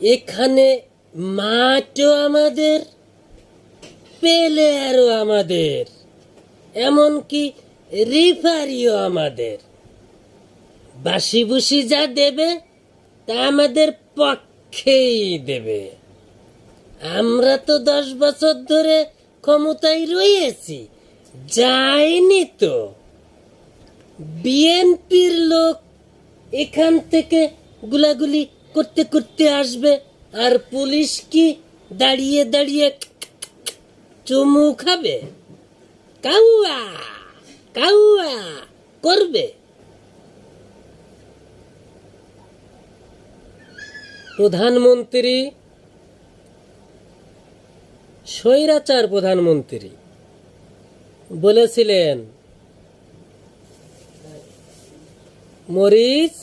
এখানে মাঠও আমাদের, প্লেয়ারও আমাদের, এমনকি রিফারিও আমাদের। বাসি বুসি যা দেবে, তা আমাদের পক্ষেই দেবে। আমরা তো দশ বছর ধরে ক্ষমতায় রয়েছি যায়নি তো। বিএনপির লোক এখান থেকে গুলাগুলি করতে করতে আসবে। আর পুলিশ কি দাঁড়িয়ে দাঁড়িয়ে চুমু খাবে? কাউয়া কাউয়া করবে। প্রধানমন্ত্রী, স্বৈরাচার প্রধানমন্ত্রী বলেছিলেন, মরিচ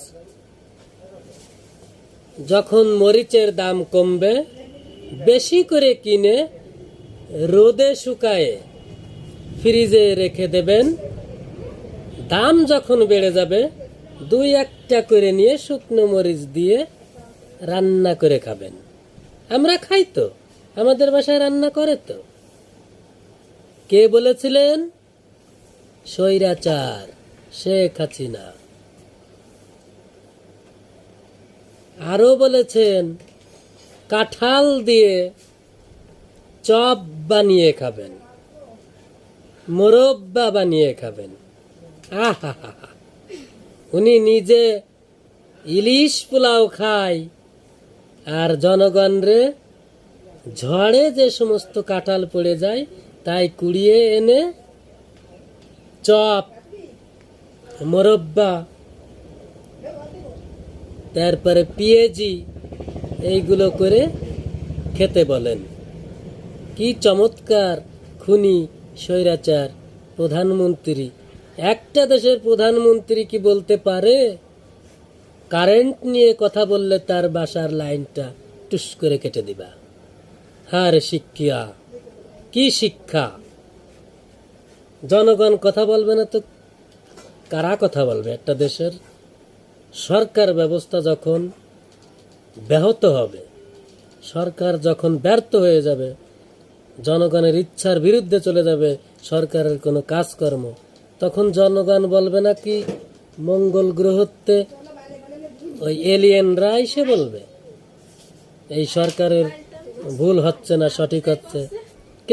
যখন মরিচের দাম কমবে, বেশি করে কিনে রোদে শুকায়ে ফ্রিজে রেখে দেবেন। দাম যখন বেড়ে যাবে, দুই একটা করে নিয়ে শুকনো মরিচ দিয়ে রান্না করে খাবেন। আমরা খাই তো, আমাদের বাসায় রান্না করে তো। কে বলেছিলেন? স্বৈরাচার শেখ হাসিনা। আরও বলেছেন, কাঁঠাল দিয়ে চপ বানিয়ে খাবেন, মোরব্বা বানিয়ে খাবেন। আহা উনি নিজে ইলিশ পোলাও খায়, আর জনগণরে ঝড়ে যে সমস্ত কাঁঠাল পড়ে যায়, তাই কুড়িয়ে এনে চপ, মোরব্বা তারপরে পিএজি এইগুলো করে খেতে বলেন। কি চমৎকার খুনি, স্বৈরাচার, প্রধানমন্ত্রী। একটা দেশের প্রধানমন্ত্রী কি বলতে পারে? কারেন্ট নিয়ে কথা বললে তার বাসার লাইনটা টুস করে কেটে দিবা। হারে শিক্ষা কি শিক্ষা? জনগণ কথা বলবে না তো, কারা কথা বলবে? একটা দেশের সরকার ব্যবস্থা যখন ব্যাহত হবে, সরকার যখন ব্যর্থ হয়ে যাবে, জনগণের ইচ্ছার বিরুদ্ধে চলে যাবে সরকারের কোনো কাজকর্ম, তখন জনগণ বলবে না কি মঙ্গল গ্রহতে ওই এলিয়েনরা এসে বলবে, এই সরকারের ভুল হচ্ছে না, সঠিক হচ্ছে।